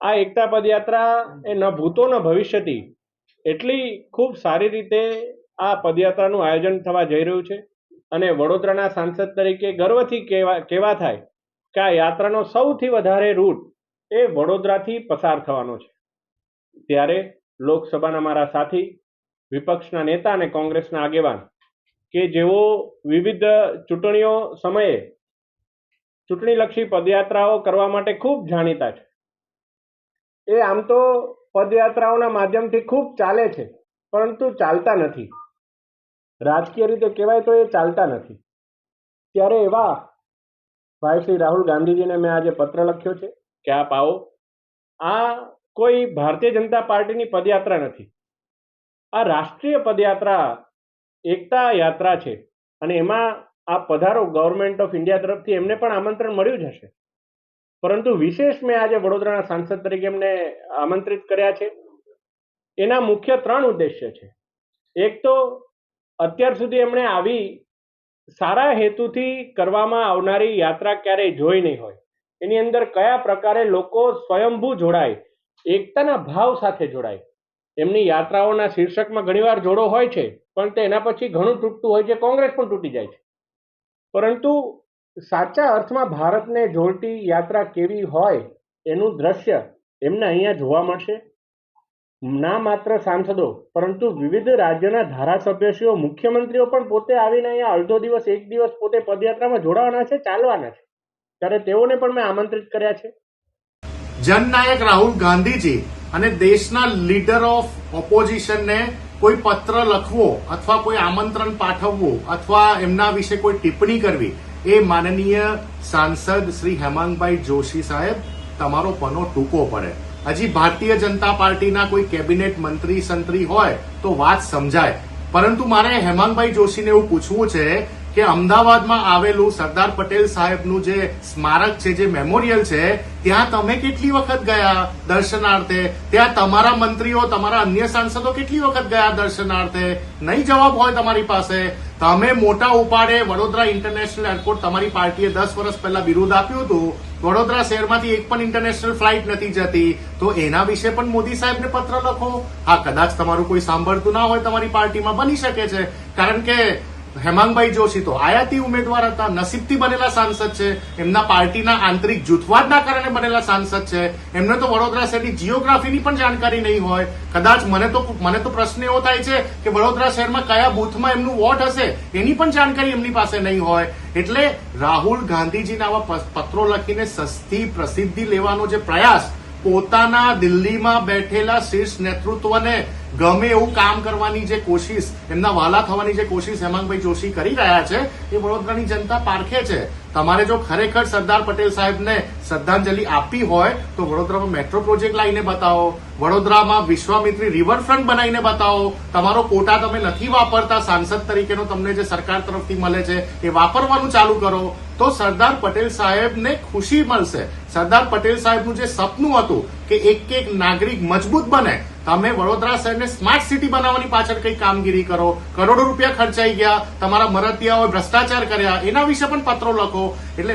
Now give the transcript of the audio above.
આ એકતા પદયાત્રા એ ન ભૂતો ન ભવિષ્યથી એટલી ખૂબ સારી રીતે આ પદયાત્રાનું આયોજન થવા જઈ રહ્યું છે અને વડોદરાના સાંસદ તરીકે ગર્વથી કહેવા કહેવા થાય કે આ યાત્રાનો સૌથી વધારે રૂટ એ વડોદરાથી પસાર થવાનો છે. ત્યારે લોકસભાના મારા સાથી વિપક્ષના નેતા અને કોંગ્રેસના આગેવાન કે જેઓ વિવિધ ચૂંટણીઓ સમયે ચૂંટણીલક્ષી પદયાત્રાઓ કરવા માટે ખૂબ જાણીતા છે. એ આમ તો પદયાત્રાઓના માધ્યમથી ખૂબ ચાલે છે, પરંતુ ચાલતા નથી. રાજકીય રીતે કહેવાય તો એ ચાલતા નથી. ત્યારે એવા ભાઈ શ્રી રાહુલ ગાંધીજીને મેં આજે પત્ર લખ્યો છે કે આપ આવો. આ કોઈ ભારતીય જનતા પાર્ટીની પદયાત્રા નથી. આ રાષ્ટ્રીય પદયાત્રા એકતા યાત્રા છે અને એમાં આ પધારો ગવર્મેન્ટ ઓફ ઇન્ડિયા તરફથી એમને પણ આમંત્રણ મળ્યું જ હશે. પરંતુ વિશેષ મેં આજે વડોદરાના સાંસદ તરીકે એમને આમંત્રિત કર્યા છે. એના મુખ્ય ત્રણ ઉદ્દેશ્ય છે. એક તો અત્યાર સુધી એમણે આવી સારા હેતુથી કરવામાં આવનારી યાત્રા ક્યારેય જોઈ નહીં હોય. એની અંદર કયા પ્રકારે લોકો સ્વયંભૂ જોડાય, એકતાના ભાવ સાથે જોડાય, એમની યાત્રાઓના શીર્ષકમાં ઘણીવાર જોડો હોય છે, પણ તે એના પછી ઘણું તૂટતું હોય છે, કોંગ્રેસ પણ તૂટી જાય છે. પરંતુ સાચા અર્થમાં ભારતને જોડતી યાત્રા કેવી હોય એનું દ્રશ્ય એમને અહીંયા જોવા મળશે. ના માત્ર સાંસદો, પરંતુ વિવિધ રાજ્યના ધારાસભ્યશ્રીઓ, મુખ્યમંત્રીઓ પણ પોતે આવીને અહીંયા અડધો દિવસ, એક દિવસ પોતે પદયાત્રામાં જોડાવાના છે, ચાલવાના છે. ત્યારે તેઓને પણ મેં આમંત્રિત કર્યા છે. જનનાયક રાહુલ ગાંધીજી અને દેશના લીડર ઓફ ઓપોઝિશનને કોઈ પત્ર લખવો અથવા કોઈ આમંત્રણ પાઠવવું અથવા એમના વિશે કોઈ ટિપ્પણી કરવી એ માનનીય સાંસદ શ્રી હેમાંગભાઈ જોશી સાહેબ, તમારો પનો ટૂંકો પડે. હજી ભારતીય જનતા પાર્ટીના કોઈ કેબિનેટ મંત્રી સંત્રી હોય તો વાત સમજાય. પરંતુ મારે હેમાંગભાઈ જોશીને એવું પૂછવું છે કે અમદાવાદમાં આવેલું સરદાર પટેલ સાહેબનું જે સ્મારક છે, જે મેમોરિયલ છે, ત્યાં તમે કેટલી વખત ગયા દર્શનાર્થે? ત્યાં તમારા મંત્રીઓ, તમારા અન્ય સાંસદો કેટલી વખત ગયા દર્શનાર્થે? નહીં જવાબ હોય તમારી પાસે. તમે મોટા ઉપાડે વડોદરા ઇન્ટરનેશનલ એરપોર્ટ તમારી પાર્ટીએ દસ વર્ષ પહેલા વિરોધ આપ્યું હતું. વડોદરા શહેરમાંથી એક પણ ઇન્ટરનેશનલ ફ્લાઇટ નથી જતી. તો એના વિશે પણ મોદી સાહેબને પત્ર લખો. હા, કદાચ તમારું કોઈ સાંભળતું ના હોય, તમારી પાર્ટીમાં બની શકે છે. કારણ કે હેમાંગભાઈ જોશી તો આયાતી ઉમેદવાર હતા, નસીબથી બનેલા સાંસદ છે, એમના પાર્ટીના આંતરિક જૂથવાદના કારણે બનેલા સાંસદ છે. એમને તો વડોદરા શહેરની જીઓગ્રાફીની પણ જાણકારી નહીં હોય. કદાચ મને તો મને તો પ્રશ્ન એવો થાય છે કે વડોદરા શહેરમાં કયા બૂથમાં એમનું વોટ હશે, એની પણ જાણકારી એમની પાસે નહીં હોય. એટલે રાહુલ ગાંધીજીના આવા પત્રો લખીને સસ્તી પ્રસિદ્ધિ લેવાનો જે પ્રયાસ, પોતાના દિલ્હીમાં બેઠેલા શીર્ષ નેતૃત્વને ગમે એવું કામ કરવાની જે કોશિશ, એમના વાલા થવાની જે કોશિશ હેમાંગભાઈ જોશી કરી રહ્યા છે, એ વડોદરાની જનતા પારખે છે. તમારે જો ખરેખર સરદાર પટેલ સાહેબને શ્રદ્ધાંજલિ આપવી હોય, તો વડોદરામાં મેટ્રો પ્રોજેક્ટ લાવીને બતાવો, વડોદરામાં વિશ્વામિત્રી રિવરફ્રન્ટ બનાવીને બતાવો. તમારો કોટા તમે નથી વાપરતા, સાંસદ તરીકેનો તમને જે સરકાર તરફથી મળે છે, એ વાપરવાનું ચાલુ કરો. તો સરદાર પટેલ સાહેબને ખુશી મળશે. સરદાર પટેલ સાહેબનું જે સપનું હતું કે એક એક નાગરિક મજબૂત બને તમે વડોદરા શહેરને સ્માર્ટ સિટી બનાવવાની પાછળ કઈ કામગીરી કરો? કરોડો રૂપિયા ખર્ચાઈ ગયા, તમારા મરતિયાઓએ ભ્રષ્ટાચાર કર્યા, એના વિશે પણ પત્રો લખો. એટલે